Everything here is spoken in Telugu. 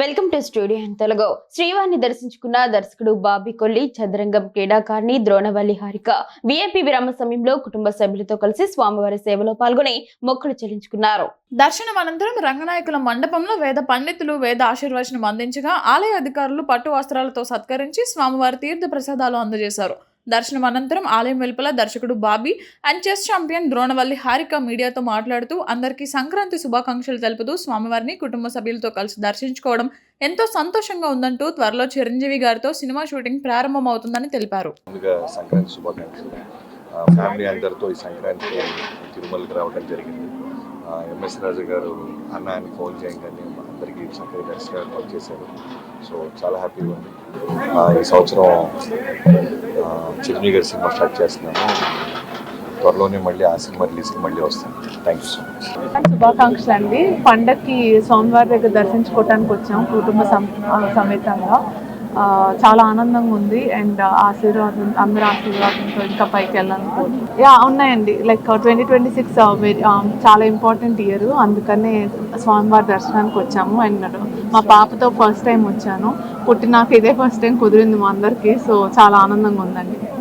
వెల్కమ్ టు స్టూడియో తెలుగు శ్రీవారిని దర్శించుకున్న దర్శకుడు బాబీ కొల్లి చదరంగం క్రీడాకారిణి ద్రోణవల్లి హారిక విఐపి విరామ సమయంలో కుటుంబ సభ్యులతో కలిసి స్వామివారి సేవలో పాల్గొని మొక్కులు చెల్లించుకున్నారు. దర్శనం అనంతరం రంగనాయకుల మండపంలో వేద పండితులు వేద ఆశీర్వచనం అందించగా ఆలయ అధికారులు పట్టు వస్త్రాలతో సత్కరించి స్వామివారి తీర్థ ప్రసాదాలు అందజేశారు. దర్శనం అనంతరం ఆలయం వెలుపల దర్శకుడు Bobby and chess champion Dronavalli Harika మీడియాతో మాట్లాడుతూ అందరికీ సంక్రాంతి శుభాకాంక్షలు తెలుపుతూ స్వామివారిని కుటుంబ సభ్యులతో కలిసి దర్శించుకోవడం ఎంతో సంతోషంగా ఉందంటూ త్వరలో చిరంజీవి గారితో సినిమా షూటింగ్ ప్రారంభమవుతుందని తెలిపారు. సంక్రాంతి శుభాకాంక్షలు. ఫ్యామిలీ అందరితో ఈ సంక్రాంతి తిరుమలకి రావడం జరిగింది. ఎంఎస్ రాజు గారు అన్న అని ఫోన్ చేయగానే అందరికీ చక్కగా దర్శనం కాల్ చేశారు. సో చాలా హ్యాపీగా ఉంది. ఈ సంవత్సరం చిరంజీవి గారి సినిమా స్టార్ట్ చేస్తున్నాము. త్వరలోనే మళ్ళీ ఆ సినిమా రిలీజ్కి మళ్ళీ వస్తాను థ్యాంక్ యూ సో మచ్ శుభాకాంక్షలు అండి పండక్కి సోమవారి దగ్గర దర్శించుకోవడానికి వచ్చాం కుటుంబ సమేతంగా. చాలా ఆనందంగా ఉంది అండ్ ఆశీర్వాదం అందరి ఆశీర్వాదంతో ఇంకా పైకి వెళ్ళాలనుకోండి యా ఉన్నాయండి. Like twenty twenty six very చాలా ఇంపార్టెంట్ ఇయర్. అందుకనే స్వామివారి దర్శనానికి వచ్చాము. అండ్ మా పాపతో ఫస్ట్ టైం వచ్చాను. పుట్టినాక ఇదే ఫస్ట్ టైం కుదిరింది మా అందరికీ. సో చాలా ఆనందంగా ఉందండి.